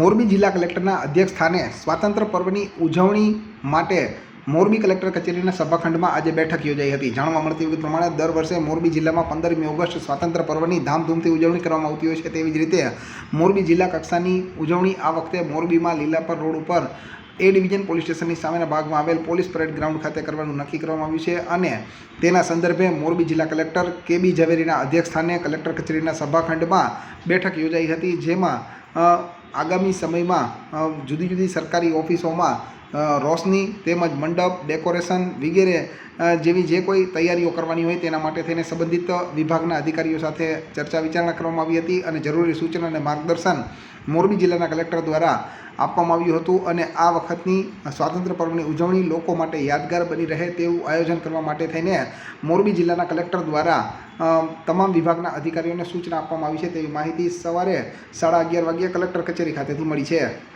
મોરબી જિલ્લા કલેક્ટરના અધ્યક્ષ સ્થાને સ્વાતંત્ર્ય પર્વની ઉજવણી માટે મોરબી કલેક્ટર કચેરીના સભાખંડમાં આજે બેઠક યોજાઈ હતી. જાણવા મળતી વિગત પ્રમાણે દર વર્ષે મોરબી જિલ્લામાં પંદરમી ઓગસ્ટ સ્વાતંત્ર્ય પર્વની ધામધૂમથી ઉજવણી કરવામાં આવતી હોય છે. તેવી જ રીતે મોરબી જિલ્લા કક્ષાની ઉજવણી આ વખતે મોરબીમાં લીલાપર રોડ ઉપર એ ડિવિઝન પોલીસ સ્ટેશનની સામેના ભાગમાં આવેલ પોલીસ પરેડ ગ્રાઉન્ડ ખાતે કરવાનું નક્કી કરવામાં આવ્યું છે અને તેના સંદર્ભે મોરબી જિલ્લા કલેક્ટર કે બી ઝવેરીના અધ્યક્ષ સ્થાને કલેક્ટર કચેરીના સભાખંડમાં બેઠક યોજાઈ હતી, જેમાં આગામી સમયમાં જુદી જુદી સરકારી ઓફિસોમાં રોશની તેમજ મંડપ, ડેકોરેશન વગેરે જેવી જે કોઈ તૈયારીઓ કરવાની હોય તેના માટે થઈને સંબંધિત વિભાગના અધિકારીઓ સાથે ચર્ચા વિચારણા કરવામાં આવી હતી અને જરૂરી સૂચન અને માર્ગદર્શન મોરબી જિલ્લાના કલેક્ટર દ્વારા આપવામાં આવ્યું હતું અને આ વખતની સ્વાતંત્ર્ય પર્વની ઉજવણી લોકો માટે યાદગાર બની રહે તેવું આયોજન કરવા માટે થઈને મોરબી જિલ્લાના કલેક્ટર દ્વારા તમામ વિભાગના અધિકારીઓને સૂચના આપવામાં આવી છે તેવી માહિતી સવારે સાડા અગિયાર વાગ્યે કલેક્ટર કચેરી ખાતેથી મળી છે.